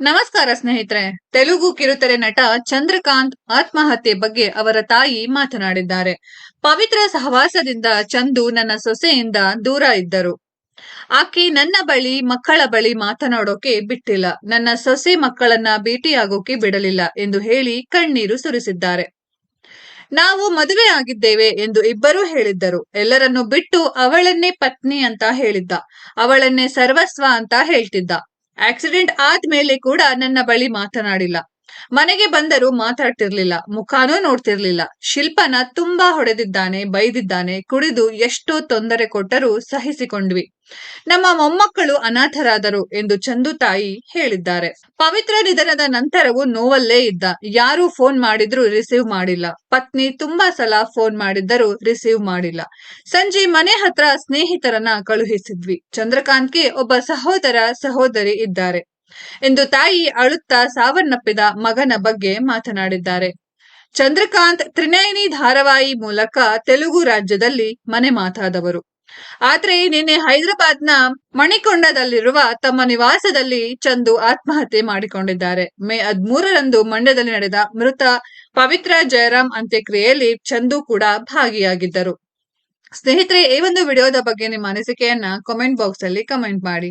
ನಮಸ್ಕಾರ ಸ್ನೇಹಿತರೆ. ತೆಲುಗು ಕಿರುತೆರೆ ನಟ ಚಂದ್ರಕಾಂತ್ ಆತ್ಮಹತ್ಯೆ ಬಗ್ಗೆ ಅವರ ತಾಯಿ ಮಾತನಾಡಿದ್ದಾರೆ. ಪವಿತ್ರ ಸಹವಾಸದಿಂದ ಚಂದು ನನ್ನ ಸೊಸೆಯಿಂದ ದೂರ ಇದ್ದರು. ಆಕೆ ನನ್ನ ಬಳಿ, ಮಕ್ಕಳ ಬಳಿ ಮಾತನಾಡೋಕೆ ಬಿಟ್ಟಿಲ್ಲ. ನನ್ನ ಸೊಸೆ ಮಕ್ಕಳನ್ನ ಭೇಟಿಯಾಗೋಕೆ ಬಿಡಲಿಲ್ಲ ಎಂದು ಹೇಳಿ ಕಣ್ಣೀರು ಸುರಿಸಿದ್ದಾರೆ. ನಾವು ಮದುವೆ ಆಗಿದ್ದೇವೆ ಎಂದು ಇಬ್ಬರೂ ಹೇಳಿದ್ದರು. ಎಲ್ಲರನ್ನು ಬಿಟ್ಟು ಅವಳನ್ನೇ ಪತ್ನಿ ಅಂತ ಹೇಳಿದ್ದ. ಅವಳನ್ನೇ ಸರ್ವಸ್ವ ಅಂತ ಹೇಳ್ತಿದ್ದ. ಆಕ್ಸಿಡೆಂಟ್ ಆದ್ಮೇಲೆ ಕೂಡ ನನ್ನ ಬಳಿ ಮಾತನಾಡಿಲ್ಲ. ಮನೆಗೆ ಬಂದರೂ ಮಾತಾಡ್ತಿರ್ಲಿಲ್ಲ, ಮುಖಾನೂ ನೋಡ್ತಿರ್ಲಿಲ್ಲ. ಶಿಲ್ಪನ ತುಂಬಾ ಹೊಡೆದಿದ್ದಾನೆ, ಬೈದಿದ್ದಾನೆ, ಕುಡಿದು ಎಷ್ಟೋ ತೊಂದರೆ ಕೊಟ್ಟರೂ ಸಹಿಸಿಕೊಂಡ್ವಿ. ನಮ್ಮ ಮೊಮ್ಮಕ್ಕಳು ಅನಾಥರಾದರು ಎಂದು ಚಂದು ತಾಯಿ ಹೇಳಿದ್ದಾರೆ. ಪವಿತ್ರ ನಿಧನದ ನಂತರವೂ ನೋವಲ್ಲೇ ಇದ್ದ. ಯಾರು ಫೋನ್ ಮಾಡಿದ್ರು ರಿಸೀವ್ ಮಾಡಿಲ್ಲ. ಪತ್ನಿ ತುಂಬಾ ಸಲ ಫೋನ್ ಮಾಡಿದ್ದರೂ ರಿಸೀವ್ ಮಾಡಿಲ್ಲ. ಸಂಜೆ ಮನೆ ಹತ್ರ ಸ್ನೇಹಿತರನ್ನ ಕಳುಹಿಸಿದ್ವಿ. ಚಂದ್ರಕಾಂತ್ಗೆ ಒಬ್ಬ ಸಹೋದರ ಸಹೋದರಿ ಇದ್ದಾರೆ. ಎಂದು ತಾಯಿ ಅಳುತ್ತಾ ಸಾವನ್ನಪ್ಪಿದ ಮಗನ ಬಗ್ಗೆ ಮಾತನಾಡಿದ್ದಾರೆ. ಚಂದ್ರಕಾಂತ್ ತ್ರಿನಯನಿ ಧಾರಾವಾಹಿ ಮೂಲಕ ತೆಲುಗು ರಾಜ್ಯದಲ್ಲಿ ಮನೆ ಮಾತಾದವರು. ಆದ್ರೆ ನಿನ್ನೆ ಹೈದರಾಬಾದ್ನ ಮಣಿಕೊಂಡದಲ್ಲಿರುವ ತಮ್ಮ ನಿವಾಸದಲ್ಲಿ ಚಂದು ಆತ್ಮಹತ್ಯೆ ಮಾಡಿಕೊಂಡಿದ್ದಾರೆ. ಮೇ ಹದ್ಮೂರರಂದು ಮಂಡ್ಯದಲ್ಲಿ ನಡೆದ ಮೃತ ಪವಿತ್ರ ಜಯರಾಮ್ ಅಂತ್ಯಕ್ರಿಯೆಯಲ್ಲಿ ಚಂದು ಕೂಡ ಭಾಗಿಯಾಗಿದ್ದರು. ಸ್ನೇಹಿತರೆ, ಈ ಒಂದು ವಿಡಿಯೋದ ಬಗ್ಗೆ ನಿಮ್ಮ ಅನಿಸಿಕೆಯನ್ನ ಕಾಮೆಂಟ್ ಬಾಕ್ಸ್ ಅಲ್ಲಿ ಕಮೆಂಟ್ ಮಾಡಿ.